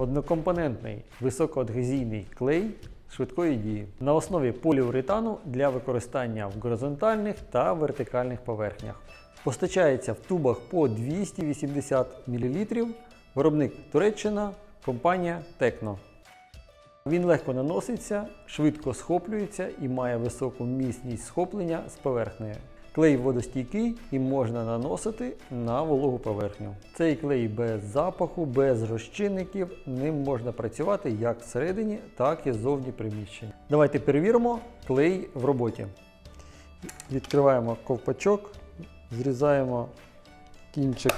Однокомпонентний високоадгезійний клей швидкої дії на основі поліуретану для використання в горизонтальних та вертикальних поверхнях. Постачається в тубах по 280 мл. Виробник Туреччина, компанія Текно. Він легко наноситься, швидко схоплюється і має високу міцність схоплення з поверхнею. Клей водостійкий і можна наносити на вологу поверхню. Цей клей без запаху, без розчинників, ним можна працювати як всередині, так і ззовні приміщення. Давайте перевіримо клей в роботі. Відкриваємо ковпачок, зрізаємо кінчик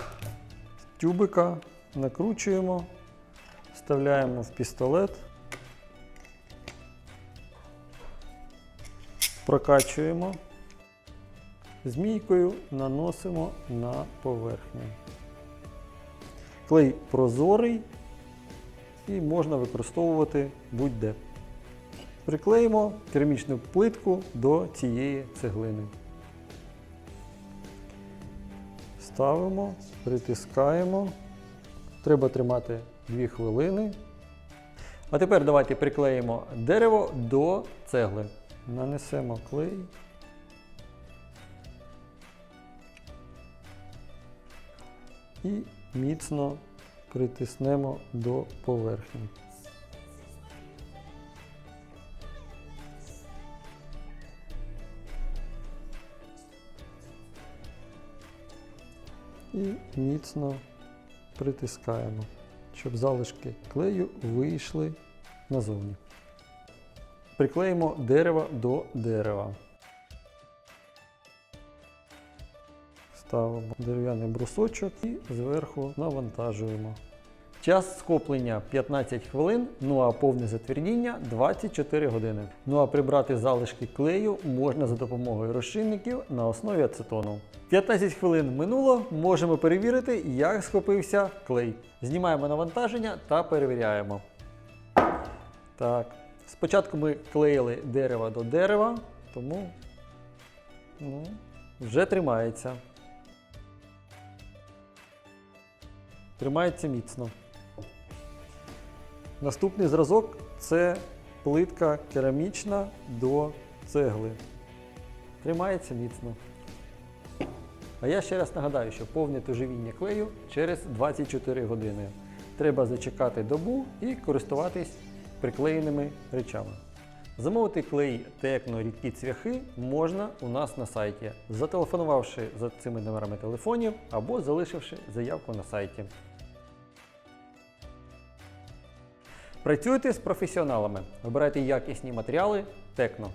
тюбика, накручуємо, вставляємо в пістолет. Прокачуємо. Змійкою наносимо на поверхню. Клей прозорий і можна використовувати будь-де. Приклеїмо керамічну плитку до цієї цеглини. Ставимо, притискаємо. Треба тримати 2 хвилини. А тепер давайте приклеїмо дерево до цегли. Нанесемо клей. І міцно притиснемо до поверхні. І міцно притискаємо, щоб залишки клею вийшли назовні. Приклеїмо дерево до дерева. Ставимо дерев'яний брусочок і зверху навантажуємо. Час схоплення 15 хвилин, ну а повне затвердіння 24 години. Ну а прибрати залишки клею можна за допомогою розчинників на основі ацетону. 15 хвилин минуло, можемо перевірити, як схопився клей. Знімаємо навантаження та перевіряємо. Так. Спочатку ми клеїли дерево до дерева, тому ну, вже тримається. Тримається міцно. Наступний зразок це плитка керамічна до цегли. Тримається міцно. А я ще раз нагадаю, що повне туживіння клею через 24 години. Треба зачекати добу і користуватись приклеєними речами. Замовити клей Текно рідкі цвяхи можна у нас на сайті, зателефонувавши за цими номерами телефонів або залишивши заявку на сайті. Працюйте з професіоналами, вибирайте якісні матеріали Текно.